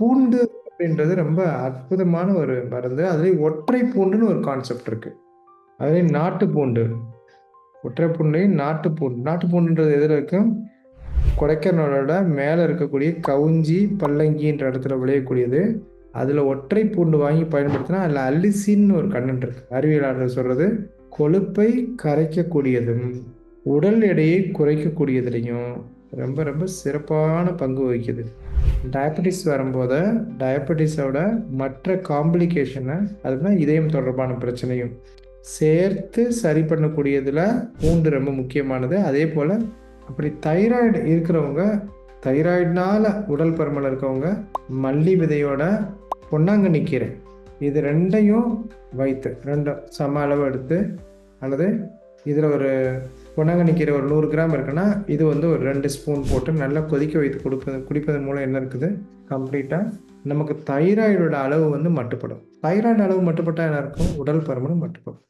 பூண்டு அப்படின்றது ரொம்ப அற்புதமான ஒரு மருந்து. அதுலேயும் ஒற்றை பூண்டுன்னு ஒரு கான்செப்ட் இருக்கு. அதுலேயும் நாட்டு பூண்டு. ஒற்றை பூண்டுலயும் நாட்டு பூண்டு. நாட்டு பூண்டுன்றது எதில் இருக்கும்? கொடைக்கானலோட மேலே இருக்கக்கூடிய கவுஞ்சி, பல்லங்கின்ற இடத்துல விளையக்கூடியது. அதில் ஒற்றை பூண்டு வாங்கி பயன்படுத்தினா, அதில் அலிசின்னு ஒரு கண்ணன் இருக்கு. அறிவியலாளர் சொல்கிறது கொழுப்பை கரைக்கக்கூடியதும், உடல் எடையை குறைக்கக்கூடியதுலையும் ரொம்ப ரொம்ப சிறப்பான பங்கு வகிக்குது. டயபெட்டிஸ் வரும்போது, டயபெட்டிஸோட மற்ற காம்ப்ளிகேஷனை அதுதான் இதயம் தொடர்பான பிரச்சனையும் சேர்த்து சரி பண்ணக்கூடியதில் பூண்டு ரொம்ப முக்கியமானது. அதே போல் அப்படி தைராய்டு இருக்கிறவங்க, தைராய்டினால் உடல் பருமன் இருக்கவங்க, மல்லி விதையோட பொன்னாங்கண்ணி கீரை. இது ரெண்டையும் வைத்து ரெண்டும் சம அளவு எடுத்து அல்லது இதில் ஒரு பொன்னாங்கண்ணி கீரை ஒரு நூறு கிராம் இருக்குன்னா, இது வந்து ஒரு ரெண்டு ஸ்பூன் போட்டு நல்லா கொதிக்க வைத்து கொடுப்பது குடிப்பதன் மூலம் என்ன இருக்குது? கம்ப்ளீட்டாக நமக்கு தைராய்டோட அளவு வந்து மட்டுப்படும். தைராய்டு அளவு மட்டுப்பட்டால் என்ன இருக்கும்? உடல் பருமனும் மட்டுப்படும்.